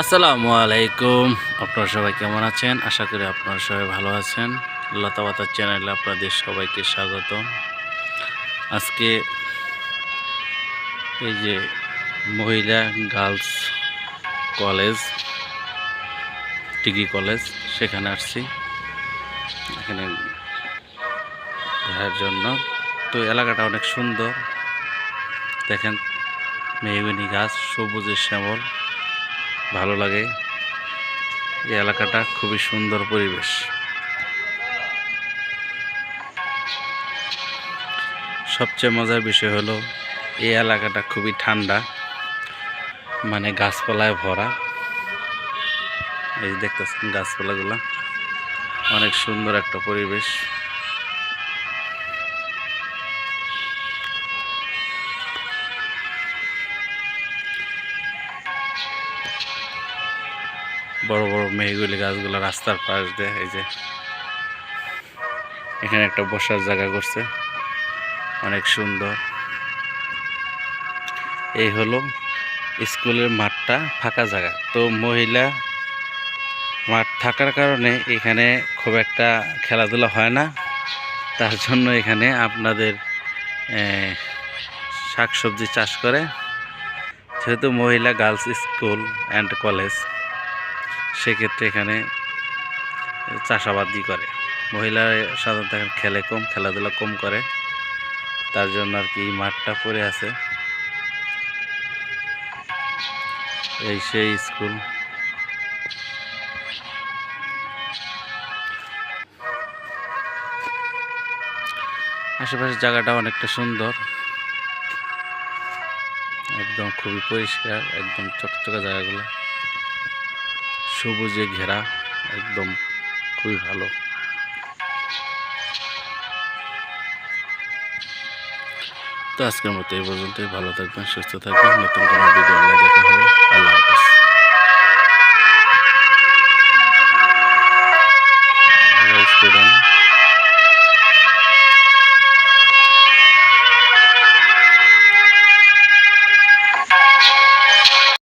আসসালামু আলাইকুম। আপনারা সবাই কেমন আছেন? আশা করি আপনারা সবাই ভালো আছেন। লতাপাতার চ্যানেলে আপনাদের সবাইকে স্বাগত আজকে এই যে মহিলা গার্লস কলেজ, ডিগ্রি কলেজ, সেখানে আসছি। এখানে ঘোরার জন্য। তো এলাকাটা অনেক সুন্দর। দেখেন মেহগুনি গাছ, সবুজের শ্যামল। ভালো লাগে। এই এলাকাটা খুবই সুন্দর পরিবেশ। সবচেয়ে মজার বিষয় হলো, এই এলাকাটা খুবই ঠান্ডা মানে গাছপালায় ভরা। এই দেখতেছেন গাছপালাগুলো, অনেক সুন্দর একটা পরিবেশ। বড় বড় মেহগুলি গাছগুলো রাস্তার পাশ দিয়ে, এই যে এখানে একটা বসার জায়গা করছে। অনেক সুন্দর। এই হলো স্কুলের মাঠটা, ফাঁকা জায়গা। তো মহিলা মাঠ থাকার কারণে এখানে খুব একটা খেলাধুলা হয় না। তার জন্য এখানে আপনাদের শাকসবজি চাষ করে যেহেতু মহিলা গার্লস স্কুল অ্যান্ড কলেজ সেক্ষেত্রে এখানে চাষাবাদই করে। মহিলারা সাধারণত এখন খেলে কম, খেলাধুলা কম করে। তার জন্য আর কি এই মাঠটা পড়ে আছে। এই সেই স্কুল আশেপাশের জায়গাটা অনেকটা সুন্দর। একদম খুবই পরিষ্কার, একদম চকচকা জায়গাগুলো। সবুজে ঘেরা, একদম খুবই ভালো। তো আজকের মতো এই পর্যন্তই। ভালো থাকবেন, সুস্থ থাকবেন। নতুন কোনো ভিডিও দেখা হবে। আল্লাহ হাফিজ।